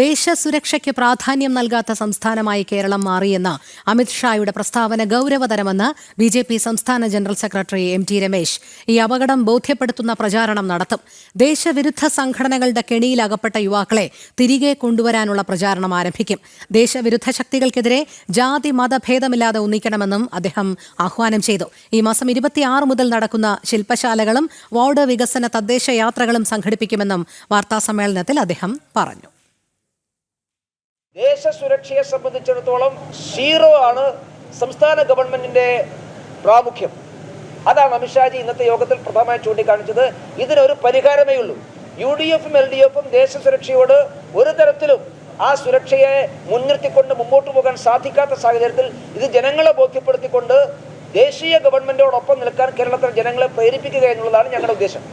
ദേശസുരക്ഷയ്ക്ക് പ്രാധാന്യം നൽകാത്ത സംസ്ഥാനമായി കേരളം മാറിയെന്ന അമിത്ഷായുടെ പ്രസ്താവന ഗൌരവതരമെന്ന് ബി ജെ പി സംസ്ഥാന general secretary M T Ramesh ഈ അപകടം ബോധ്യപ്പെടുത്തുന്ന പ്രചാരണം നടത്തും. ദേശവിരുദ്ധ സംഘടനകളുടെ കെണിയിലകപ്പെട്ട യുവാക്കളെ തിരികെ കൊണ്ടുവരാനുള്ള പ്രചാരണം ആരംഭിക്കും. ദേശവിരുദ്ധ ശക്തികൾക്കെതിരെ ജാതി മതഭേദമില്ലാതെ ഒന്നിക്കണമെന്നും അദ്ദേഹം ആഹ്വാനം ചെയ്തു. ഈ മാസം ഇരുപത്തിയാറ് മുതൽ നടക്കുന്ന ശില്പശാലകളും വാർഡ് വികസന തദ്ദേശ യാത്രകളും സംഘടിപ്പിക്കുമെന്നും വാർത്താസമ്മേളനത്തിൽ അദ്ദേഹം പറഞ്ഞു. ദേശസുരക്ഷയെ സംബന്ധിച്ചിടത്തോളം സീറോ ആണ് സംസ്ഥാന ഗവൺമെന്റിന്റെ പ്രാമുഖ്യം. അതാണ് അമിത്ഷാജി ഇന്നത്തെ യോഗത്തിൽ പ്രധാനമായി ചൂണ്ടിക്കാണിച്ചത്. ഇതിനൊരു പരിഹാരമേ ഉള്ളൂ. യു ഡി എഫും എൽ ഡി എഫും ദേശസുരക്ഷയോട് ഒരു തരത്തിലും ആ സുരക്ഷയെ മുൻനിർത്തിക്കൊണ്ട് മുമ്പോട്ട് പോകാൻ സാധിക്കാത്ത സാഹചര്യത്തിൽ ഇത് ജനങ്ങളെ ബോധ്യപ്പെടുത്തിക്കൊണ്ട് ദേശീയ ഗവൺമെന്റോടൊപ്പം നിൽക്കാൻ കേരളത്തിലെ ജനങ്ങളെ പ്രേരിപ്പിക്കുക എന്നുള്ളതാണ് ഞങ്ങളുടെ ഉദ്ദേശം.